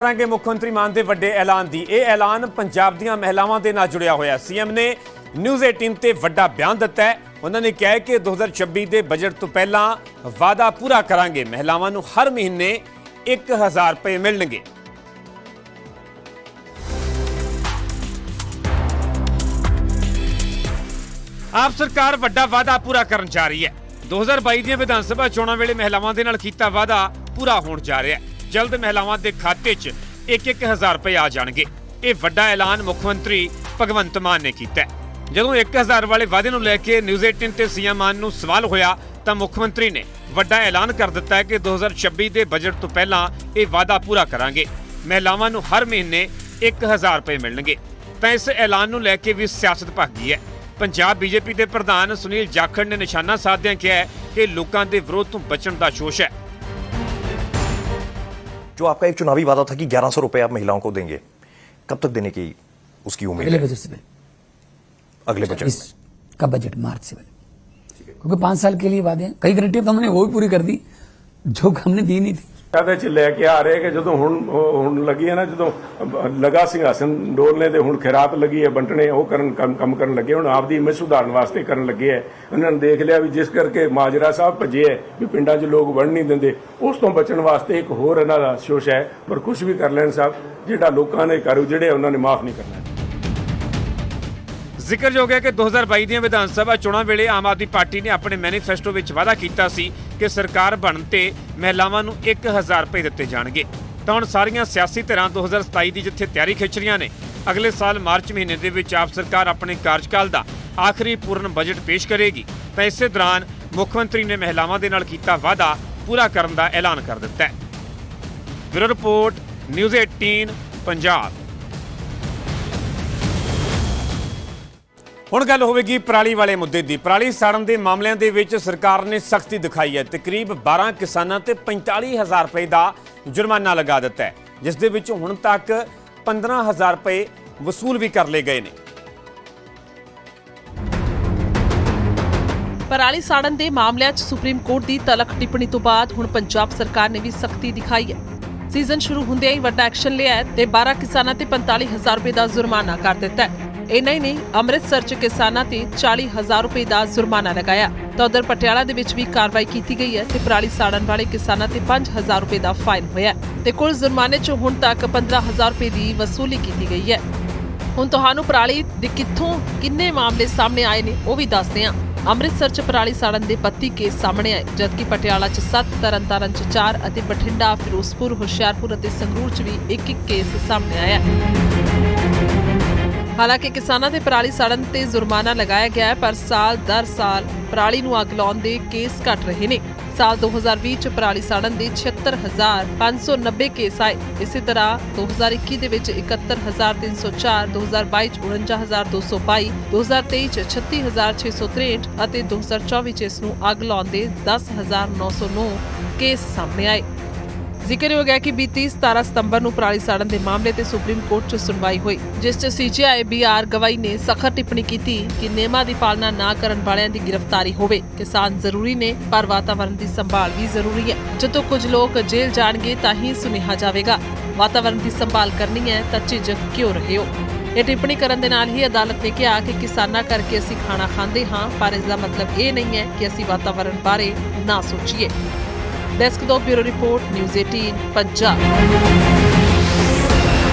ਕਰਾਂਗੇ ਮੁੱਖ ਮੰਤਰੀ ਮਾਨ ਦੇ ਵੱਡੇ ਐਲਾਨ ਦੀ। ਇਹ ਐਲਾਨ ਪੰਜਾਬ ਦੀਆਂ ਮਹਿਲਾਵਾਂ ਦੇ ਨਾਲ ਜੁੜਿਆ ਹੋਇਆ। ਸੀਐਮ ਨੇ ਨਿਊਜ਼ 18 ਤੇ ਵੱਡਾ ਬਿਆਨ ਦਿੱਤਾ ਹੈ। ਉਹਨਾਂ ਨੇ ਕਿਹਾ ਕਿ 2026 ਦੇ ਬਜਟ ਤੋਂ ਪਹਿਲਾਂ ਵਾਅਦਾ ਪੂਰਾ ਕਰਾਂਗੇ। ਮਹਿਲਾਵਾਂ ਨੂੰ ਹਰ ਮਹੀਨੇ 1000 ਰੁਪਏ ਮਿਲਣਗੇ। ਆਪ ਸਰਕਾਰ ਵੱਡਾ ਵਾਅਦਾ ਪੂਰਾ ਕਰਨ ਜਾ ਰਹੀ ਹੈ। 2022 ਦੀਆਂ ਵਿਧਾਨ ਸਭਾ ਚੋਣਾਂ ਵੇਲੇ ਮਹਿਲਾਵਾਂ ਦੇ ਨਾਲ ਕੀਤਾ ਵਾਅਦਾ ਪੂਰਾ ਹੋਣ ਜਾ ਰਿਹਾ ਹੈ। ਜਲਦ ਮਹਿਲਾਵਾਂ ਦੇ ਖਾਤੇ 'ਚ 1-1000 ਰੁਪਏ ਆ ਜਾਣਗੇ। ਇਹ ਵੱਡਾ ਐਲਾਨ ਮੁੱਖ ਮੰਤਰੀ ਭਗਵੰਤ ਮਾਨ ਨੇ ਕੀਤਾ ਹੈ। ਜਦੋਂ 1000 ਵਾਲੇ ਵਾਅਦੇ ਨੂੰ ਲੈ ਕੇ ਨਿਊਜ਼ 18 ਤੇ ਸੀਐਮ ਮਾਨ ਨੂੰ ਸਵਾਲ ਹੋਇਆ, ਤਾਂ ਮੁੱਖ ਮੰਤਰੀ ਨੇ ਵੱਡਾ ਐਲਾਨ ਕਰ ਦਿੱਤਾ ਹੈ ਕਿ 2026 ਦੇ ਬਜਟ ਤੋਂ ਪਹਿਲਾਂ ਇਹ ਵਾਅਦਾ ਪੂਰਾ ਕਰਾਂਗੇ। ਮਹਿਲਾਵਾਂ ਨੂੰ ਹਰ ਮਹੀਨੇ 1000 ਰੁਪਏ ਮਿਲਣਗੇ। ਤਾਂ ਇਸ ਐਲਾਨ ਨੂੰ ਲੈ ਕੇ ਵੀ ਸਿਆਸਤ ਭਖ ਗਈ ਹੈ। ਪੰਜਾਬ ਬੀਜੇਪੀ ਦੇ ਪ੍ਰਧਾਨ ਸੁਨੀਲ ਜਾਖੜ ਨੇ ਨਿਸ਼ਾਨਾ ਸਾਧਦਿਆਂ ਕਿਹਾ ਕਿ ਲੋਕਾਂ ਦੇ ਵਿਰੋਧ ਤੋਂ ਬਚਣ ਦਾ ਸ਼ੋਸ਼ ਹੈ। जो आपका एक चुनावी वादा था कि 1100 रुपए आप महिलाओं को देंगे कब तक देने की उसकी उम्मीद अगले बजट से पहले। अगले बजट का बजट मार्च से पहले। क्योंकि पाँच साल के लिए वादे हैं। कई गारंटियाँ तो हमने वो भी पूरी कर दी जो हमने दी नहीं थी। ਕਦੇ ਚ ਲੈ ਕੇ ਆ ਰਹੇ ਕਿ ਜਦੋਂ ਹੁਣ ਹੁਣ ਲੱਗੀ ਹੈ ਨਾ, ਜਦੋਂ ਲਗਾ ਸਿੰਘਾਸਨ ਡੋਲਨੇ ਤੇ ਹੁਣ ਖੈਰਾਤ ਲੱਗੀ ਹੈ ਬੰਟਣੇ ਉਹ ਕਰਨ, ਕੰਮ ਕੰਮ ਕਰਨ ਲੱਗੇ, ਹੁਣ ਆਪਦੀ ਇਮੇਜ ਸੁਧਾਰਨ ਵਾਸਤੇ ਕਰਨ ਲੱਗੇ ਹੈ। ਉਹਨਾਂ ਨੇ ਦੇਖ ਲਿਆ ਵੀ ਜਿਸ ਕਰਕੇ ਮਾਜਰਾ ਸਾਹਿਬ ਭੱਜੇ ਹੈ, ਵੀ ਪਿੰਡਾਂ 'ਚ ਲੋਕ ਵੜ ਨਹੀਂ ਦਿੰਦੇ। ਉਸ ਤੋਂ ਬਚਣ ਵਾਸਤੇ ਇੱਕ ਹੋਰ ਇਹਨਾਂ ਦਾ ਸ਼ੋਸ਼ ਹੈ, ਪਰ ਕੁਝ ਵੀ ਕਰ ਲੈਣ ਸਾਹਿਬ, ਜਿਹੜਾ ਲੋਕਾਂ ਨੇ ਕਰੂ, ਜਿਹੜੇ ਉਹਨਾਂ ਨੇ ਮਾਫ ਨਹੀਂ ਕਰਨਾ। ਜ਼ਿਕਰਯੋਗ ਹੈ ਕਿ 2022 ਦੀਆਂ ਵਿਧਾਨ ਸਭਾ ਚੋਣਾਂ ਵੇਲੇ ਆਮ ਆਦਮੀ ਪਾਰਟੀ ਨੇ ਆਪਣੇ ਮੈਨੀਫੈਸਟੋ ਵਿੱਚ ਵਾਅਦਾ ਕੀਤਾ ਸੀ ਕਿ ਸਰਕਾਰ ਬਣਨ ਤੇ ਮਹਿਲਾਵਾਂ ਨੂੰ 1000 ਰੁਪਏ ਦਿੱਤੇ ਜਾਣਗੇ। ਤਾਂ ਹੁਣ ਸਾਰੀਆਂ ਸਿਆਸੀ ਧਿਰਾਂ 2027 ਦੀ ਜਿੱਥੇ ਤਿਆਰੀ ਖਿੱਚ ਰਹੀਆਂ ਨੇ, ਅਗਲੇ ਸਾਲ ਮਾਰਚ ਮਹੀਨੇ ਦੇ ਵਿੱਚ ਆਪ ਸਰਕਾਰ ਆਪਣੇ ਕਾਰਜਕਾਲ ਦਾ ਆਖਰੀ ਪੂਰਨ ਬਜਟ ਪੇਸ਼ ਕਰੇਗੀ। ਤਾਂ ਇਸੇ ਦੌਰਾਨ ਮੁੱਖ ਮੰਤਰੀ ਨੇ ਮਹਿਲਾਵਾਂ ਦੇ ਨਾਲ ਕੀਤਾ ਵਾਅਦਾ ਪੂਰਾ ਕਰਨ ਦਾ ਐਲਾਨ ਕਰ ਦਿੱਤਾ ਹੈ। Bureau report, news 18 Punjab. ਹੁਣ ਗੱਲ ਹੋਵੇਗੀ ਪਰਾਲੀ ਵਾਲੇ ਮੁੱਦੇ ਦੀ। ਪਰਾਲੀ ਸਾੜਨ ਦੇ ਮਾਮਲਿਆਂ ਦੇ ਵਿੱਚ ਸਰਕਾਰ ਨੇ ਸਖਤੀ ਦਿਖਾਈ ਹੈ। ਤਕਰੀਬ 12 ਕਿਸਾਨਾਂ ਤੇ 45000 ਰੁਪਏ ਦਾ ਜੁਰਮਾਨਾ ਲਗਾ ਦਿੱਤਾ ਹੈ, ਜਿਸ ਦੇ ਵਿੱਚ ਹੁਣ ਤੱਕ 15000 ਰੁਪਏ ਵਸੂਲ ਵੀ ਕਰ ਲਏ ਗਏ ਨੇ। ਪਰਾਲੀ ਸਾੜਨ ਦੇ ਮਾਮਲਿਆਂ 'ਚ ਸੁਪਰੀਮ ਕੋਰਟ ਦੀ ਤਲਖ ਟਿੱਪਣੀ ਤੋਂ ਬਾਅਦ ਹੁਣ ਪੰਜਾਬ ਸਰਕਾਰ ਨੇ ਵੀ ਸਖਤੀ ਦਿਖਾਈ ਹੈ। ਸੀਜ਼ਨ ਸ਼ੁਰੂ ਹੁੰਦਿਆਂ ਹੀ ਵੱਡਾ ਐਕਸ਼ਨ ਲਿਆ ਤੇ 12 ਕਿਸਾਨਾਂ ਤੇ 45000 ਰੁਪਏ ਦਾ ਜੁਰਮਾਨਾ ਕਰ ਦਿੱਤਾ ਹੈ। ਇੰਨਾ ਹੀ ਨਹੀਂ, ਅੰਮ੍ਰਿਤਸਰ 'ਚ ਕਿਸਾਨਾਂ ਤੇ 40000 ਰੁਪਏ ਦਾ ਜੁਰਮਾਨਾ ਲਗਾਇਆ। ਤਾਂ ਉਧਰ ਪਟਿਆਲਾ ਦੇ ਵਿੱਚ ਵੀ ਕਾਰਵਾਈ ਕੀਤੀ ਗਈ ਹੈ ਤੇ ਪਰਾਲੀ ਸਾੜਨ ਵਾਲੇ ਕਿਸਾਨਾਂ ਤੇ 5000 ਰੁਪਏ ਦਾ ਫਾਈਨ ਹੋਇਆ ਤੇ ਕੁੱਲ ਜੁਰਮਾਨੇ 'ਚ ਹੁਣ ਤੱਕ 15000 ਰੁਪਏ ਦੀ ਵਸੂਲੀ ਕੀਤੀ ਗਈ ਹੈ। ਹੁਣ ਤੁਹਾਨੂੰ ਪਰਾਲੀ ਦੇ ਕਿੱਥੋਂ, ਕਿੰਨੇ ਮਾਮਲੇ ਸਾਹਮਣੇ ਆਏ ਨੇ ਉਹ ਵੀ ਦੱਸਦੇ ਹਾਂ। ਅੰਮ੍ਰਿਤਸਰ 'ਚ ਪਰਾਲੀ ਸਾੜਨ ਦੇ 32 ਕੇਸ ਸਾਹਮਣੇ ਆਏ, ਜਦਕਿ ਪਟਿਆਲਾ 'ਚ 7 ਤਰਨਤਾਰਨ 'ਚ 4 ਅਤੇ ਬਠਿੰਡਾ, ਫਿਰੋਜ਼ਪੁਰ, ਹੁਸ਼ਿਆਰਪੁਰ ਅਤੇ ਸੰਗਰੂਰ 'ਚ ਵੀ ਇੱਕ ਇੱਕ ਕੇਸ ਸਾਹਮਣੇ ਆਇਆ ਹਾਲਾਂਕਿ ਕਿਸਾਨਾਂ ਦੇ ਪਰਾਲੀ ਸੜਨ ਤੇ ਜੁਰਮਾਨਾ ਲਗਾਇਆ ਗਿਆ ਪਰ ਸਾਲ ਦਰ ਸਾਲ ਪਰਾਲੀ ਨੂੰ ਅੱਗ ਲਾਉਣ ਦੇ ਕੇਸ ਘਟ ਰਹੇ ਨੇ। ਸਾਲ 2020 ਚ ਪਰਾਲੀ ਸੜਨ ਦੇ 76590 ਕੇਸ ਆਏ। ਇਸੇ ਤਰ੍ਹਾਂ 2021 ਦੇ ਵਿੱਚ 71304 2022 ਚ 49222 2023 ਚ 36663 ਅਤੇ 2024 ਚ ਇਸ ਨੂੰ ਅੱਗ ਲਾਉਣ ਦੇ 10909 ਕੇਸ ਸਾਹਮਣੇ ਆਏ। ਜ਼ਿਕਰਯੋਗ ਹੈ ਕਿ ਬੀਤੀ 17 ਸਤੰਬਰ ਨੂੰ ਪਰਾਲੀ ਸਾੜਨ ਦੇ ਮਾਮਲੇ ਤੇ ਸੁਪਰੀਮ ਕੋਰਟ 'ਚ ਸੁਣਵਾਈ ਹੋਈ, ਜਿਸ 'ਚ ਸੀਜੀਆਈ ਬੀਆਰ ਗਵਾਈ ਨੇ ਸਖਤ ਟਿੱਪਣੀ ਕੀਤੀ ਕਿ ਨਿਯਮਾਂ ਦੀ ਪਾਲਣਾ ਨਾ ਕਰਨ ਵਾਲਿਆਂ ਦੀ ਗ੍ਰਿਫਤਾਰੀ ਹੋਵੇ। ਕਿਸਾਨ ਜ਼ਰੂਰੀ ਨੇ, ਪਰ ਵਾਤਾਵਰਣ ਦੀ ਸੰਭਾਲ ਵੀ ਜ਼ਰੂਰੀ ਹੈ। ਜਦੋਂ ਕੁਝ ਲੋਕ ਜੇਲ੍ਹ ਜਾਣਗੇ ਤਾਂ ਹੀ ਸੁਨੇਹਾ ਜਾਵੇਗਾ। ਵਾਤਾਵਰਣ ਦੀ ਸੰਭਾਲ ਕਰਨੀ ਹੈ ਤਾਂ ਝਿਜਕ ਕਿਉਂ ਰਹੇ ਹੋ? ਇਹ ਟਿੱਪਣੀ ਕਰਨ ਦੇ ਨਾਲ ਹੀ ਅਦਾਲਤ ਨੇ ਕਿਹਾ ਕਿ ਕਿਸਾਨਾਂ ਕਰਕੇ ਅਸੀਂ ਖਾਣਾ ਖਾਂਦੇ ਹਾਂ, ਪਰ ਇਸ ਦਾ ਮਤਲਬ ਇਹ ਨਹੀਂ ਹੈ ਕਿ ਅਸੀਂ ਵਾਤਾਵਰਣ ਬਾਰੇ ਨਾ ਸੋਚੀਏ। ਡੈਸਕ ਤੋਂ ਬਿਊਰੋ ਰਿਪੋਰਟ ਨਿਊਜ਼ 18 ਪੰਜਾਬ